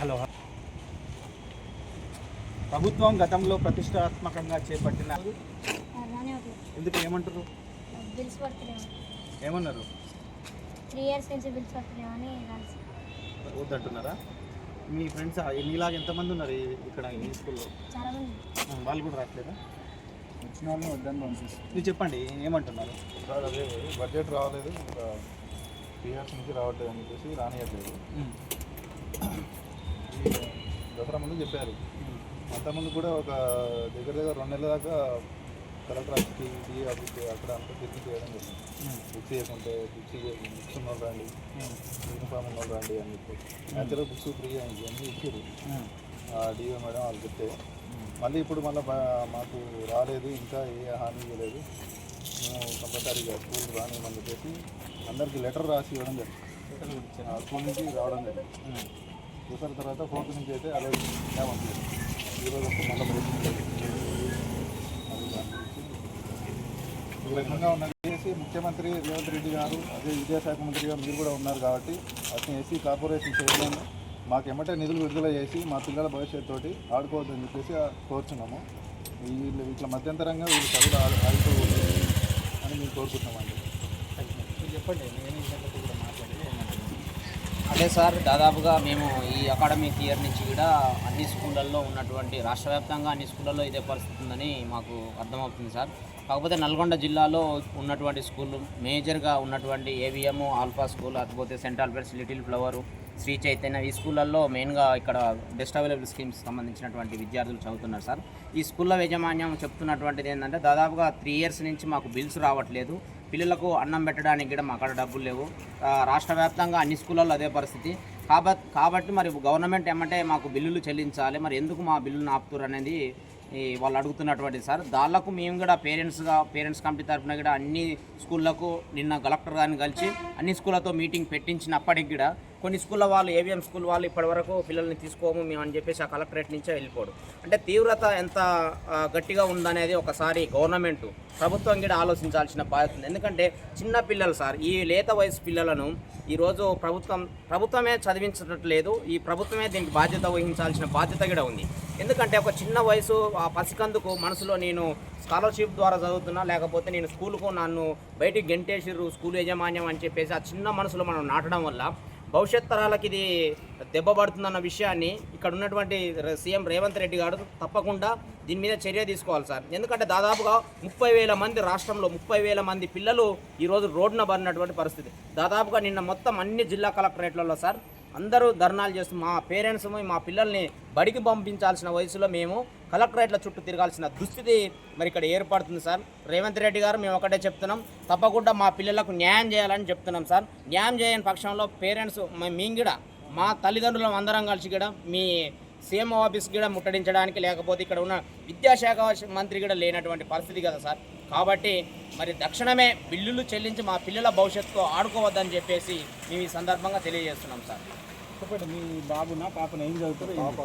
Hello. ప్రభుత్వం గతంలో ప్రతిష్టాత్మకంగా చేపట్టిన ఎందుకు ఏమంటారు బిల్స్ ఏమన్నారు? త్రీ ఇయర్స్ నుంచి బిల్స్ రాసి. వద్దంటున్నారా? మీ ఫ్రెండ్స్ నీలాగా ఎంతమంది ఉన్నారు ఈ- ఇక్కడ ఈ స్కూల్లో? చాలా మంది ఉం, వాళ్ళు కూడా రావట్లేదా? వచ్చిన వాళ్ళని వద్దని పంపిస్తాం. మీరు చెప్పండి ఏమంటున్నారు? సార్ అదే బడ్జెట్ రావలేదు ఇంకా త్రీ ఇయర్స్ నుంచి రావట్లేదు అని చెప్పేసి రానియట్లేదు. దసరా ముందు చెప్పారు. అంతకుముందు కూడా ఒక దగ్గర దగ్గర రెండు నెలల దాకా కలెక్టర్ ఆఫీస్కి డిఏ ఆఫీస్కి అక్కడ అంతా తిరిగి చేయడం జరిగింది. బుక్ బుక్స్ చేయకుంటే బుక్స్ బుక్స్ ఉన్న రండి యూనిఫామ్ ఉన్న రండి అని చెప్పి యాక్చువల్గా బుక్స్ ఫ్రీ అయింది అన్నీ ఇచ్చారు. డిఓ మేడం వాళ్ళు చెప్తే. మళ్ళీ ఇప్పుడు మళ్ళీ మాకు రాలేదు. ఇంకా ఏ హామీ ఇవ్వలేదు. మేము కంపల్సరీగా స్కూల్ రానివ్వమని చెప్పేసి అందరికీ లెటర్ రాసి ఇవ్వడం జరిగింది. స్కూల్ నుంచి రావడం జరిగింది. చూసిన తర్వాత ఫోర్త్ నుంచి అయితే అలా పంపించారు ఈరోజు వస్తే మళ్ళీ ప్రయత్నం ఈ రకంగా ఉన్నది చేసి ముఖ్యమంత్రి రేవంత్ రెడ్డి గారు అదే విద్యాశాఖ మంత్రిగా మీరు కూడా ఉన్నారు కాబట్టి అతను ఏసీ కార్పొరేషన్ చైర్మన్ మాకు ఎమ్మటే నిధులు విడుదల చేసి మా పిల్లల భవిష్యత్తు తోటి ఆడుకోవద్దని చెప్పేసి కోరుచున్నాము. వీళ్ళు వీళ్ళ మధ్యంతరంగా వీళ్ళు చదువులు ఆడు- ఆడుతూ అని మేము కోరుకుంటున్నామండి. మీరు చెప్పండి నేను కూడా మాట్లాడి అదే సార్ దాదాపుగా మేము ఈ అకాడమిక్ ఇయర్ నుంచి కూడా అన్ని స్కూళ్ళల్లో ఉన్నటువంటి రాష్ట్ర వ్యాప్తంగా అన్ని స్కూళ్ళల్లో ఇదే పరిస్థితి ఉందని మాకు అర్థమవుతుంది సార్. కాకపోతే నల్గొండ జిల్లాలో ఉన్నటువంటి స్కూళ్ళు మేజర్గా ఉన్నటువంటి ఏవిఎం ఆల్ఫా స్కూల్ లేకపోతే saint Albert's little flower Sri Chaitanya. ఈ స్కూళ్ళల్లో మెయిన్గా ఇక్కడ బెస్ట్ అవైలబుల్ స్కీమ్స్ సంబంధించినటువంటి విద్యార్థులు చదువుతున్నారు సార్. ఈ స్కూళ్ళ యాజమాన్యం చెప్తున్నటువంటిది ఏంటంటే దాదాపుగా త్రీ ఇయర్స్ నుంచి మాకు బిల్స్ రావట్లేదు. పిల్లలకు అన్నం పెట్టడానికి కూడా మా అక్కడ డబ్బులు లేవు. రాష్ట్ర వ్యాప్తంగా అన్ని స్కూళ్ళల్లో అదే పరిస్థితి. కాబట్టి కాబట్టి మరి గవర్నమెంట్ ఏమంటే మాకు బిల్లులు చెల్లించాలి. మరి ఎందుకు మా బిల్లులు ఆపుతురు అనేది వాళ్ళు అడుగుతున్నటువంటి సార్. దాళ్ళకు మేము కూడా పేరెంట్స్గా పేరెంట్స్ కమిటీ తరఫున కూడా అన్ని స్కూళ్ళకు నిన్న కలెక్టర్ గారిని కలిసి అన్ని స్కూళ్ళతో మీటింగ్ పెట్టించినప్పటికి కూడా కొన్ని స్కూళ్ళ వాళ్ళు ఏవిఎం స్కూల్ వాళ్ళు ఇప్పటివరకు పిల్లల్ని తీసుకోము మేము అని చెప్పేసి ఆ కలెక్టరేట్ నుంచే వెళ్ళిపోడు. అంటే తీవ్రత ఎంత గట్టిగా ఉందనేది ఒకసారి గవర్నమెంట్ ప్రభుత్వం కూడా ఆలోచించాల్సిన బాధ్యత ఉంది. ఎందుకంటే చిన్న పిల్లలు సార్ ఈ లేత వయసు పిల్లలను ఈరోజు ప్రభుత్వం ప్రభుత్వమే చదివించట్లేదు ఈ ప్రభుత్వమే దీనికి బాధ్యత వహించాల్సిన బాధ్యత కూడా ఉంది. ఎందుకంటే ఒక చిన్న వయసు ఆ పసికందుకు మనసులో నేను స్కాలర్షిప్ ద్వారా చదువుతున్నా లేకపోతే నేను స్కూల్కు నన్ను బయటికి గెంటేసిర్రు స్కూల్ యాజమాన్యం అని చెప్పేసి ఆ చిన్న మనసులో మనం నాటడం వల్ల భవిష్యత్ తరాలకి ఇది దెబ్బపడుతుందన్న విషయాన్ని ఇక్కడ ఉన్నటువంటి సీఎం రేవంత్ రెడ్డి గారు తప్పకుండా దీని మీద చర్య తీసుకోవాలి సార్. ఎందుకంటే దాదాపుగా ముప్పై వేల మంది రాష్ట్రంలో ముప్పై వేల మంది పిల్లలు ఈరోజు రోడ్డున పడినటువంటి పరిస్థితి. దాదాపుగా నిన్న మొత్తం అన్ని జిల్లా కలెక్టరేట్లలో సార్ అందరూ ధర్నాలు చేస్తూ మా పేరెంట్స్ మా పిల్లల్ని బడికి పంపించాల్సిన వయసులో మేము కలెక్టరేట్ల చుట్టూ తిరగాల్సిన దుస్థితి మరి ఇక్కడ ఏర్పడుతుంది సార్. రేవంత్ రెడ్డి గారు మేము ఒకటే చెప్తున్నాం. తప్పకుండా మా పిల్లలకు న్యాయం చేయాలని చెప్తున్నాం సార్. న్యాయం చేయని పక్షంలో పేరెంట్స్ మేము కూడా మా తల్లిదండ్రులం అందరం కలిసి కూడా మీ సీఎం ఆఫీస్ కూడా ముట్టడించడానికి లేకపోతే ఇక్కడ ఉన్న విద్యాశాఖ మంత్రి కూడా లేనటువంటి పరిస్థితి కదా సార్. కాబట్టి మరి తక్షణమే బిల్లులు చెల్లించి మా పిల్లల భవిష్యత్తుతో ఆడుకోవద్దని చెప్పేసి మేము ఈ సందర్భంగా తెలియజేస్తున్నాం సార్. చెప్పండి మీ బాబునా పాపన ఏం చదువుతారు? పాప